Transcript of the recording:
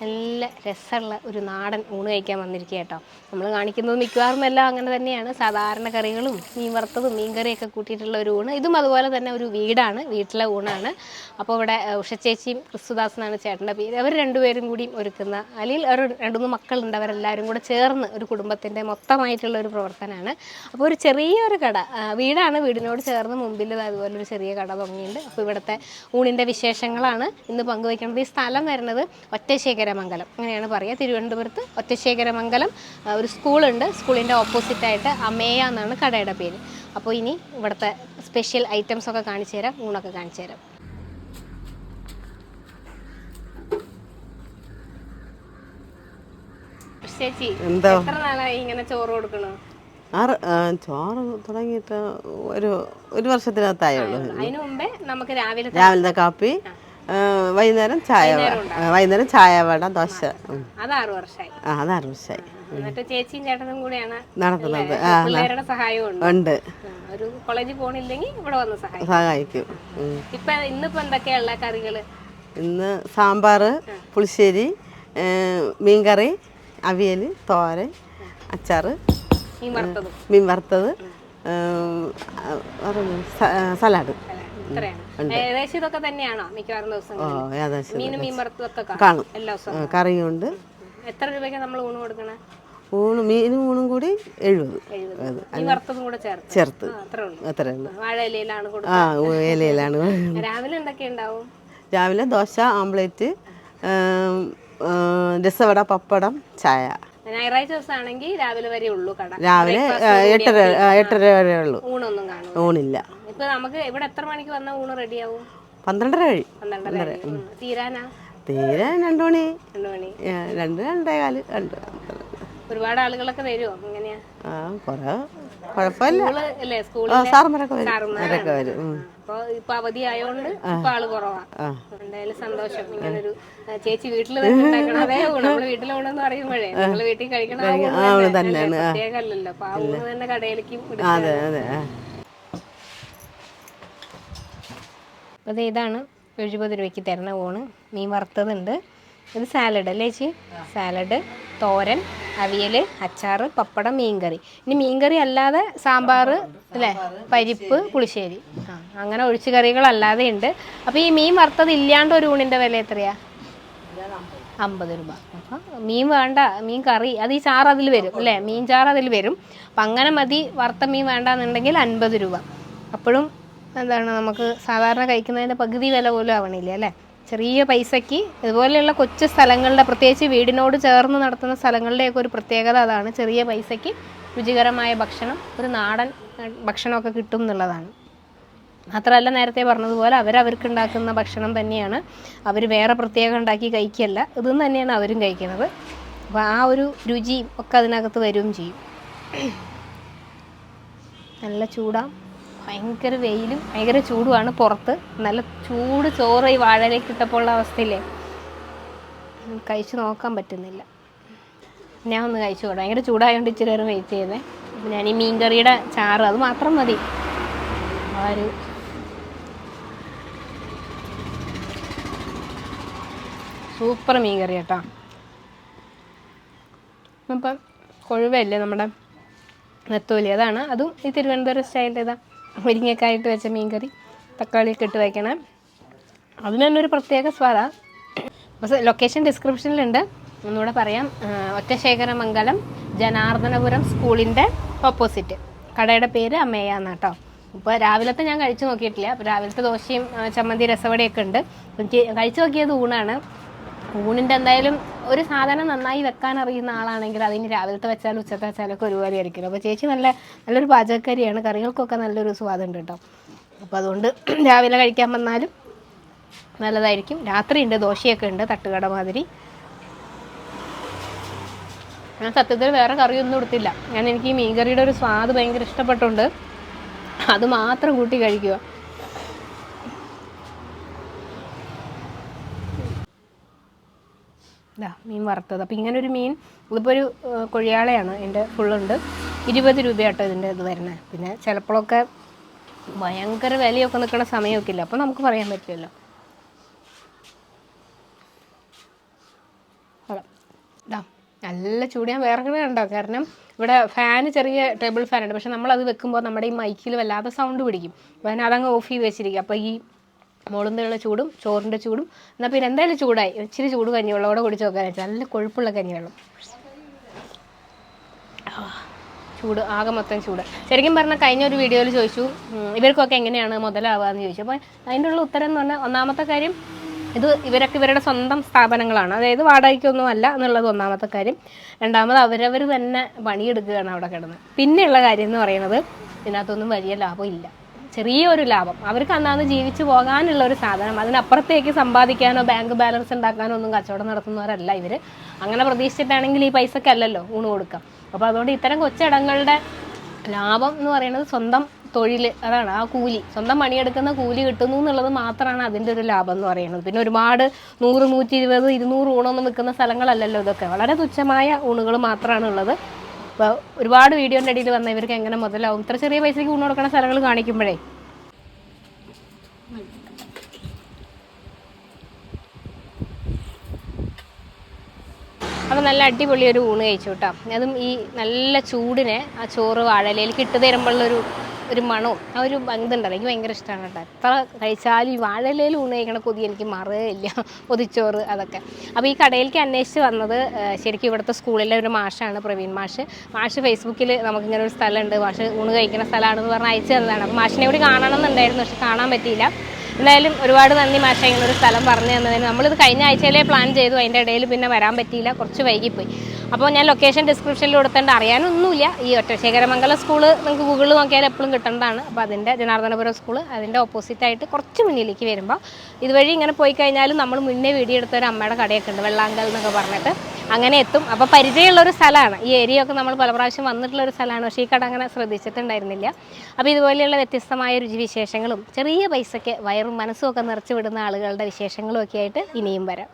നല്ല രസമുള്ള ഒരു നാടൻ ഊണ് കഴിക്കാൻ വന്നിരിക്കുക കേട്ടോ നമ്മൾ കാണിക്കുന്നത് മിക്കവാറും എല്ലാം അങ്ങനെ തന്നെയാണ്. സാധാരണ കറികളും മീൻ വറുത്തതും മീൻ കറിയൊക്കെ കൂട്ടിയിട്ടുള്ള ഒരു ഊണ്. ഇതും അതുപോലെ തന്നെ ഒരു വീടാണ് വീട്ടിലെ ഊണാണ്. അപ്പോൾ ഇവിടെ ഉഷച്ചേച്ചിയും ക്രിസ്തുദാസനാണ് ചേട്ടന്റെ പേര്. അവർ രണ്ടുപേരും കൂടി ഒരുക്കുന്ന അല്ലെങ്കിൽ ഒരു രണ്ട് മൂന്ന് മക്കളുണ്ട്. അവരെല്ലാവരും കൂടെ ചേർന്ന് ഒരു കുടുംബത്തിന്റെ മൊത്തമായിട്ടുള്ള ഒരു പ്രവർത്തനമാണ്. അപ്പോൾ ഒരു ചെറിയൊരു കട വീടാണ്. വീടിനോട് ചേർന്ന് മുമ്പിൽ അതുപോലെ ഒരു ചെറിയ കട തുടങ്ങിയിട്ടുണ്ട് അപ്പോൾ ഇവിടുത്തെ ഊണിന്റെ വിശേഷങ്ങളാണ് ഇന്ന് പങ്കുവയ്ക്കുന്നത്. ഈ സ്ഥലം വരുന്നത് ഒറ്റശേഖരമംഗലം അങ്ങനെയാണ് പറയുക. തിരുവനന്തപുരത്ത് ഒറ്റശേഖരമംഗലം ഒരു സ്കൂളുണ്ട്. സ്കൂളിന്റെ ഓപ്പോസിറ്റായിട്ട് അമേയ എന്നാണ് കടയുടെ പേര്. അപ്പോൾ ഇനി ഇവിടുത്തെ സ്പെഷ്യൽ ഐറ്റംസ് ഒക്കെ കാണിച്ചു തരാം. ഊണൊക്കെ കാണിച്ചു തരാം. ചേച്ചി എത്ര നാളായി ഇങ്ങനെ ചോറ് കൊടുക്കണോ? ആറ് ചോറ് തുടങ്ങിയിട്ട് ഒരു ഒരു വർഷത്തിനകത്തായുള്ളൂ. അതിനു മുമ്പേ നമുക്ക് രാവിലെ രാവിലത്തെ കാപ്പി. വൈകുന്നേരം ചായ വൈകുന്നേരം ചായ വട ദോശ. അത് ആറു വർഷമായി ആ അത് ആറ് വർഷമായി എന്നിട്ട് ചേച്ചിയും ചേട്ടനും കൂടെയാണ് നടത്തുന്നത്. പിള്ളേരുടെ സഹായവും ഉണ്ട്. ഒരു കോളേജിൽ പോണില്ലെങ്കിൽ ഇവിടെ വന്ന് സഹായിക്കും. സഹായിക്കും. ഇപ്പൊ ഇന്നിപ്പോ എന്തൊക്കെയുള്ള കറികൾ? ഇന്ന് സാമ്പാർ പുളിശ്ശേരി മീൻകറി അവിയൽ തോരൻ അച്ചാർ മീൻ വറുത്തതും. സലാഡ്. ഏകദേശം ഇതൊക്കെ തന്നെയാണോ മിക്കവാറും മീനും മീൻ വറുത്തതൊക്കെ കാണും കാണും. എല്ലാ ദിവസവും? കറിയുണ്ട്. എത്ര രൂപയ്ക്ക് നമ്മൾ ഊണ് കൊടുക്കണേ? ഊണ് മീനും ഊണും കൂടി എഴുപത്. വറുത്തതും കൂടെ ചേർത്ത്? ചേർത്ത്. അത്രേ ഉള്ളൂ. ആ ഇലയിലാണ് രാവിലെ എന്തൊക്കെ ഉണ്ടാവും? രാവിലെ ദോശ ആംപ്ലേറ്റ് ഏം, രസവട പപ്പടം ചായ. ഞായറാഴ്ച ദിവസമാണെങ്കിൽ രാവിലെ വരെ ഉള്ളൂ കട. രാവിലെ എട്ടര എട്ടര വരെ ഉള്ളൂ. ഊണൊന്നും കാണും ഊണില്ല. ഇപ്പൊ നമുക്ക് ഇവിടെ എത്ര മണിക്ക് വന്ന ഊണ് റെഡിയാവും? പന്ത്രണ്ടര കഴി പന്ത്രണ്ടര. തീരാനാ? തീരാൻ രണ്ടു മണി. രണ്ടു മണി. ഏ, രണ്ട് രണ്ടേകാൽ രണ്ട് ഒരുപാട് ആളുകളൊക്കെ വരുമോ എങ്ങനെയാ? ആ കുറെ കുഴപ്പമില്ല സാറന്മാരൊക്കെ വരും. അവരൊക്കെ വരും. ഇപ്പൊ അവധി ആയതുകൊണ്ട് ഇപ്പൊ ആൾ കുറവാ. എന്തായാലും സന്തോഷം. ഇങ്ങനൊരു ചേച്ചി വീട്ടിൽ അതേ നമ്മൾ വീട്ടിലെ ഊണെന്ന് പറയുമ്പോഴേ നമ്മൾ വീട്ടിൽ കഴിക്കണ? പ്രത്യേകമല്ലല്ലോ. അപ്പൊ ആ ഊണ് തന്നെ കടയിലേക്ക്. അതെ അതെ. അപ്പോൾ ഇതാണ് എഴുപത് രൂപയ്ക്ക് തരുന്ന ഊണ്. മീൻ വറുത്തതുണ്ട്. ഇത് സാലഡ് അല്ലേ ചേച്ചി? സാലഡ് തോരൻ അവിയൽ അച്ചാർ പപ്പടം മീൻകറി. ഇനി മീൻകറി അല്ലാതെ സാമ്പാർ അല്ലേ? പരിപ്പ് പുളിശ്ശേരി. ആ അങ്ങനെ ഒഴിച്ചു കറികളല്ലാതെ ഉണ്ട്. അപ്പോൾ ഈ മീൻ വറുത്തത് ഇല്ലാണ്ട് ഒരു ഊണിന്റെ വില എത്രയാ? അമ്പത് രൂപ. അപ്പം മീൻ വേണ്ട മീൻ കറി അത് ഈ ചാറ് അതിൽ വരും അല്ലേ? മീൻ ചാറ് അതിൽ വരും. അപ്പം അങ്ങനെ മതി വറുത്ത മീൻ വേണ്ടാന്നുണ്ടെങ്കിൽ അൻപത് രൂപ. അപ്പോഴും എന്താണ് നമുക്ക് സാധാരണ കഴിക്കുന്നതിന്റെ പകുതി വില പോലും ആവണില്ല അല്ലേ? ചെറിയ പൈസയ്ക്ക് ഇതുപോലെയുള്ള കൊച്ചു സ്ഥലങ്ങളുടെ പ്രത്യേകിച്ച് വീടിനോട് ചേർന്ന് നടത്തുന്ന സ്ഥലങ്ങളുടെയൊക്കെ ഒരു പ്രത്യേകത അതാണ്. ചെറിയ പൈസയ്ക്ക് രുചികരമായ ഭക്ഷണം ഒരു നാടൻ ഭക്ഷണമൊക്കെ കിട്ടും എന്നുള്ളതാണ്. മാത്രമല്ല നേരത്തെ പറഞ്ഞതുപോലെ അവരവർക്ക് ഉണ്ടാക്കുന്ന ഭക്ഷണം തന്നെയാണ്. അവർ വേറെ പ്രത്യേകം ഉണ്ടാക്കി കഴിക്കല്ല ഇതും തന്നെയാണ് അവരും കഴിക്കുന്നത്. അപ്പോൾ ആ ഒരു രുചിയും ഒക്കെ അതിനകത്ത് വരികയും ചെയ്യും. നല്ല ചൂടാ. ഭയങ്കര വെയിലും ഭയങ്കര ചൂടുമാണ് പുറത്ത്. നല്ല ചൂട് ചോറ് ഈ വാഴയിലേക്ക് ഇട്ടപ്പോൾ ഉള്ള അവസ്ഥയില്ലേ കഴിച്ചു നോക്കാൻ പറ്റുന്നില്ല. ഞാൻ ഒന്ന് കഴിച്ചു കൂടാം ഭയങ്കര ചൂടായതുകൊണ്ട് ഇച്ചിരി നേരം വെയിറ്റ് ചെയ്തേ ഞാൻ ഈ മീൻകറിയുടെ ചാറ് അത് മാത്രം മതി. ആ ഒരു സൂപ്പർ മീൻകറി കേട്ടോ. അപ്പം കൊഴുവല്ലേ നമ്മുടെ നെത്തോലി? അതാണ്. അതും ഈ തിരുവനന്തപുരം സ്റ്റൈലിന്റെ ഇതാ മുരിങ്ങയൊക്കെ ആയിട്ട് വെച്ച മീൻ കറി തക്കാളിയൊക്കെ ഇട്ട് വയ്ക്കണം അതിന് തന്നെ ഒരു പ്രത്യേക സ്വാദാണ് അപ്പോൾ ലൊക്കേഷൻ ഡിസ്ക്രിപ്ഷനിലുണ്ട് ഒന്നുകൂടെ പറയാം. ഒറ്റശേഖര ഒറ്റശേഖരമംഗലം ജനാർദ്ദനപുരം സ്കൂളിന്റെ ഓപ്പോസിറ്റ് കടയുടെ പേര് അമ്മയ്യ എന്നാട്ടോ ഇപ്പോൾ രാവിലത്തെ ഞാൻ കഴിച്ചു നോക്കിയിട്ടില്ല. അപ്പോൾ രാവിലത്തെ ദോശയും ചമ്മന്തി രസവടയൊക്കെ ഉണ്ട്. എനിക്ക് കഴിച്ചു നോക്കിയത് ഊണാണ്. ഊണിന്റെ എന്തായാലും ഒരു സാധനം നന്നായി വെക്കാൻ അറിയുന്ന ആളാണെങ്കിൽ അതിന് രാവിലത്തെ വെച്ചാലും ഉച്ചത്തെ വെച്ചാലും ഒക്കെ ഒരുപോലെ ആയിരിക്കും. അപ്പോൾ ചേച്ചി നല്ല നല്ലൊരു പാചകക്കാരിയാണ്. കറികൾക്കൊക്കെ നല്ലൊരു സ്വാദുണ്ട് കേട്ടോ. അപ്പോൾ അതുകൊണ്ട് രാവിലെ കഴിക്കാൻ വന്നാലും നല്ലതായിരിക്കും. രാത്രിയുണ്ട് ദോശയൊക്കെ ഉണ്ട് തട്ടുകട മാതിരി. ഞാൻ സത്യത്തിൽ വേറെ കറിയൊന്നും കൊടുത്തില്ല ഞാൻ എനിക്ക് ഈ മീൻകറിയുടെ ഒരു സ്വാദ് ഭയങ്കര ഇഷ്ടപ്പെട്ടുണ്ട്. അത് മാത്രം കൂട്ടി കഴിക്കുക. ഇതാ മീൻ വറുത്തത്. അപ്പോൾ ഇങ്ങനെ ഒരു മീൻ ഇതിപ്പോൾ ഒരു കൊഴിയാളയാണ്. എന്റെ ഫുള്ളുണ്ട്. ഇരുപത് രൂപയാട്ടോ ഇതിന്റെ ഇത് വരുന്നത് പിന്നെ ചിലപ്പോഴൊക്കെ ഭയങ്കര വിലയൊക്കെ നിൽക്കുന്ന സമയമൊക്കെ ഇല്ല. അപ്പോൾ നമുക്ക് പറയാൻ പറ്റുമല്ലോ. ഇതാ നല്ല ചൂട്. ഞാൻ വേറെ വിറങ്ങണുണ്ടോ കാരണം ഇവിടെ ഫാന് ചെറിയ ടേബിൾ ഫാനുണ്ട് പക്ഷെ നമ്മളത് വെക്കുമ്പോൾ നമ്മുടെ ഈ മൈക്കിൽ വല്ലാതെ സൗണ്ട് പിടിക്കും. അപ്പോൾ അതിനതങ്ങ് ഓഫ് ചെയ്ത് വെച്ചിരിക്കുക അപ്പോൾ ഈ മുളുന്തുള്ള ചൂടും ചോറിന്റെ ചൂടും. എന്നാൽ പിന്നെ എന്തായാലും ചൂടായി. ഇച്ചിരി ചൂട് കഞ്ഞിവെള്ളമോടെ കുടിച്ച് വെച്ചാൽ നല്ല കൊഴുപ്പുള്ള കഞ്ഞിവെള്ളം. ചൂട് ആകെ മൊത്തം ചൂട്. ശരിക്കും പറഞ്ഞാൽ കഴിഞ്ഞ ഒരു വീഡിയോയിൽ ചോദിച്ചു ഇവർക്കൊക്കെ എങ്ങനെയാണ് മുതലാവുക എന്ന് ചോദിച്ചു. അപ്പോൾ അതിന്റെ ഉള്ള ഉത്തരം എന്ന് പറഞ്ഞാൽ ഒന്നാമത്തെ കാര്യം ഇത് ഇവരൊക്കെ ഇവരുടെ സ്വന്തം സ്ഥാപനങ്ങളാണ്. അതായത് വാടകയ്ക്കൊന്നും അല്ല എന്നുള്ളത് ഒന്നാമത്തെ കാര്യം. രണ്ടാമത് അവരവർ തന്നെ പണിയെടുക്കുകയാണ് അവിടെ കിടന്ന്. പിന്നെയുള്ള കാര്യം എന്ന് പറയുന്നത് ഇതിനകത്തൊന്നും വലിയ ലാഭം ഇല്ല. ചെറിയൊരു ലാഭം. അവർക്ക് അന്നാന്ന് ജീവിച്ചു പോകാനുള്ള ഒരു സാധനം. അതിനപ്പുറത്തേക്ക് സമ്പാദിക്കാനോ ബാങ്ക് ബാലൻസ് ഉണ്ടാക്കാനോ ഒന്നും കച്ചവടം നടത്തുന്നവരല്ല ഇവർ അങ്ങനെ പ്രതീക്ഷിച്ചിട്ടാണെങ്കിൽ ഈ പൈസക്കല്ലല്ലോ ഊണ് കൊടുക്കാം അപ്പോൾ അതുകൊണ്ട് ഇത്തരം കൊച്ചിടങ്ങളുടെ ലാഭം എന്ന് പറയുന്നത് സ്വന്തം തൊഴിൽ അതാണ് ആ കൂലി. സ്വന്തം പണിയെടുക്കുന്ന കൂലി കിട്ടുന്നു എന്നുള്ളത് മാത്രമാണ് അതിന്റെ ഒരു ലാഭം എന്ന് പറയുന്നത്. പിന്നെ ഒരുപാട് നൂറ് നൂറ്റി ഇരുപത് ഇരുന്നൂറ് ഊണൊന്നും വിൽക്കുന്ന സ്ഥലങ്ങളല്ലല്ലോ ഇതൊക്കെ. വളരെ തുച്ഛമായ ഊണുകൾ മാത്രമാണ് ഉള്ളത്. അപ്പോൾ ഒരുപാട് വീഡിയോന്റെ ഇടയിൽ വന്ന ഇവർക്ക് എങ്ങനെ മുതലാവും? ഇത്ര ചെറിയ പൈസയ്ക്ക് ഊണ് കൊടുക്കുന്ന സ്ഥലങ്ങൾ കാണിക്കുമ്പോഴേ. അപ്പോൾ നല്ല അടിപൊളി ഒരു ഊണ് കഴിച്ചു കേട്ടോ. അതും ഈ നല്ല ചൂടിനെ ആ ചോറ് വാഴയിലയിൽ കിട്ടു തരുമ്പോഴുള്ളൊരു ഒരു മണവും ആ ഒരു ഇതുണ്ടല്ലോ എനിക്ക് ഭയങ്കര ഇഷ്ടമാണ് കേട്ടോ. എത്ര കഴിച്ചാലും ഈ വാഴയിലയിൽ ഊണ് കഴിക്കണ കൊതി എനിക്ക് മറയില്ല പൊതിച്ചോറ് അതൊക്കെ. അപ്പോൾ ഈ കടയിലേക്ക് അന്വേഷിച്ച് വന്നത് ശരിക്കും ഇവിടുത്തെ സ്കൂളിലെ ഒരു മാഷാണ് പ്രവീൺ മാഷ്. മാഷ് ഫേസ്ബുക്കിൽ നമുക്കിങ്ങനെ ഒരു സ്ഥലമുണ്ട്. മാഷ് ഊണ് കഴിക്കുന്ന സ്ഥലമാണെന്ന് പറഞ്ഞ് അയച്ചു തന്നതാണ്. അപ്പോൾ മാഷിനെ കൂടി കാണണം എന്നുണ്ടായിരുന്നു പക്ഷെ കാണാൻ പറ്റിയില്ല. എന്തായാലും ഒരുപാട് നന്ദി മാഷ ഇങ്ങനെ ഒരു സ്ഥലം പറഞ്ഞു തന്നതിന്. നമ്മളിത് കഴിഞ്ഞ ആഴ്ചയിലേ പ്ലാൻ ചെയ്തു. അതിന്റെ ഇടയിൽ പിന്നെ വരാൻ പറ്റിയില്ല. കുറച്ച് വൈകിപ്പോയി. അപ്പോൾ ഞാൻ ലൊക്കേഷൻ ഡിസ്ക്രിപ്ഷനിൽ കൊടുത്തേണ്ട. അറിയാനൊന്നുമില്ല. ഈ ഒറ്റശേഖരമംഗലം സ്കൂൾ നിങ്ങൾക്ക് ഗൂഗിളിൽ നോക്കിയാൽ എപ്പോഴും കിട്ടേണ്ടതാണ്. അപ്പോൾ അതിന്റെ ജനാർദ്ദനപുരം സ്കൂൾ അതിന്റെ ഓപ്പോസിറ്റായിട്ട് കുറച്ച് മുന്നിലേക്ക് വരുമ്പോൾ ഇതുവഴി ഇങ്ങനെ പോയി കഴിഞ്ഞാലും നമ്മൾ മുന്നേ വീഡിയോ എടുത്ത ഒരു അമ്മയുടെ കടയൊക്കെ ഉണ്ട് വെള്ളാങ്കൽ എന്നൊക്കെ പറഞ്ഞിട്ട്. അങ്ങനെ എത്തും. അപ്പോൾ പരിചയമുള്ള ഒരു സ്ഥലമാണ്. ഈ ഏരിയ ഒക്കെ നമ്മൾ പല പ്രാവശ്യം വന്നിട്ടുള്ള ഒരു സ്ഥലമാണ്. പക്ഷേ ഈ കട അങ്ങനെ ശ്രദ്ധിച്ചിട്ടുണ്ടായിരുന്നില്ല. അപ്പോൾ ഇതുപോലെയുള്ള വ്യത്യസ്തമായ രുചിവിശേഷങ്ങളും ചെറിയ പൈസയ്ക്ക് വയറും മനസ്സും ഒക്കെ നിറച്ച് വിടുന്ന ആളുകളുടെ വിശേഷങ്ങളും ഒക്കെ ആയിട്ട് ഇനിയും വരാം.